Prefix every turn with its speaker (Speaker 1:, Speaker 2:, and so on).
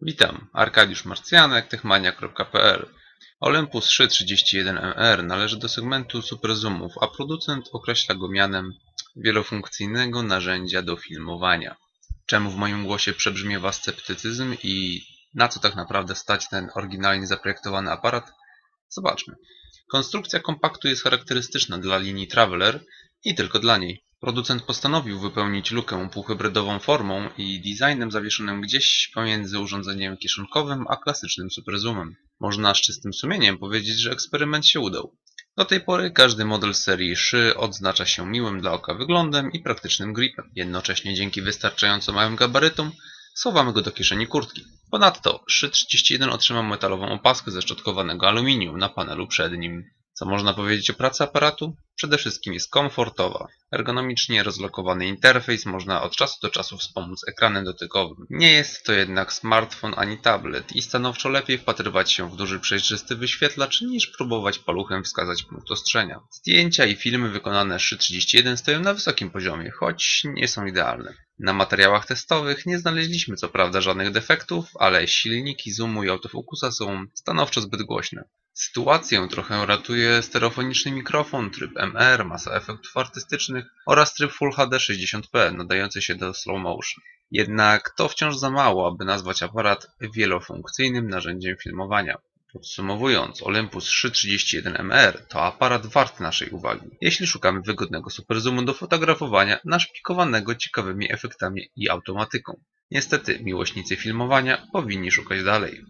Speaker 1: Witam, Arkadiusz Marcjanek, techmania.pl. Olympus 331MR należy do segmentu superzoomów, a producent określa go mianem wielofunkcyjnego narzędzia do filmowania. Czemu w moim głosie przebrzmiewa sceptycyzm i na co tak naprawdę stać ten oryginalnie zaprojektowany aparat? Zobaczmy. Konstrukcja kompaktu jest charakterystyczna dla linii Traveler i tylko dla niej. Producent postanowił wypełnić lukę półhybrydową formą i designem zawieszonym gdzieś pomiędzy urządzeniem kieszonkowym a klasycznym superzoomem. Można z czystym sumieniem powiedzieć, że eksperyment się udał. Do tej pory każdy model serii Szy odznacza się miłym dla oka wyglądem i praktycznym gripem. Jednocześnie dzięki wystarczająco małym gabarytom schowamy go do kieszeni kurtki. Ponadto Szy 31 otrzymał metalową opaskę ze szczotkowanego aluminium na panelu przednim. Co można powiedzieć o pracy aparatu? Przede wszystkim jest komfortowa. Ergonomicznie rozlokowany interfejs można od czasu do czasu wspomóc ekranem dotykowym. Nie jest to jednak smartfon ani tablet i stanowczo lepiej wpatrywać się w duży przejrzysty wyświetlacz niż próbować paluchem wskazać punkt ostrzenia. Zdjęcia i filmy wykonane 3.31 stoją na wysokim poziomie, choć nie są idealne. Na materiałach testowych nie znaleźliśmy co prawda żadnych defektów, ale silniki zoomu i autofokusa są stanowczo zbyt głośne. Sytuację trochę ratuje stereofoniczny mikrofon, tryb MR, masa efektów artystycznych oraz tryb Full HD 60p nadający się do slow motion. Jednak to wciąż za mało, aby nazwać aparat wielofunkcyjnym narzędziem filmowania. Podsumowując, Olympus 331MR to aparat wart naszej uwagi, jeśli szukamy wygodnego superzoomu do fotografowania naszpikowanego ciekawymi efektami i automatyką. Niestety, miłośnicy filmowania powinni szukać dalej.